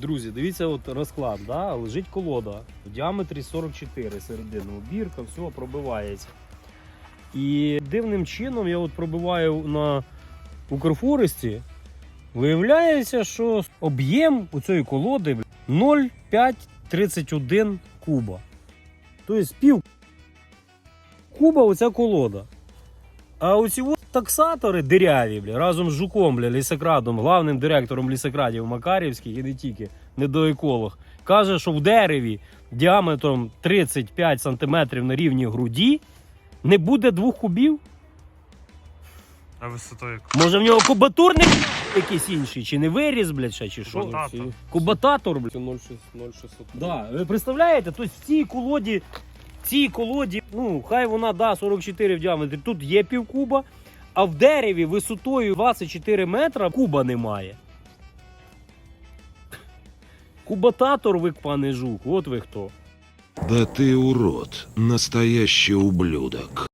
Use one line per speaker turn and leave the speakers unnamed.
Друзі, дивіться, от розклад, да? лежить колода в діаметрі 44 середину. Бірка, все пробивається. І дивним чином я от пробиваю на Укрфоресті. Виявляється, що об'єм у цієї колоди 0,531 куба. Тобто пів куба оця колода. А оці от таксатори диряві, бля, разом з жуком, бля, лісокрадом, главним директором лісокрадів Макарівських і не тільки, недоеколог, каже, що в дереві діаметром 35 см на рівні груді не буде двох кубів.
А висотою
Може в нього кубатурник якийсь інший, чи не виріз, блядь, ще, чи що?
Кубататор.
Кубататор, блядь.
Це 0,600.
Да, ви представляєте, тобто в цій колоді, в цій колоді, ну, хай вона да, 44 в діаметрі, тут є півкуба, а в дереві висотою 24 метра куба немає. Кубататор ви, пане жук, от ви хто.
Да ты урод, настоящий ублюдок.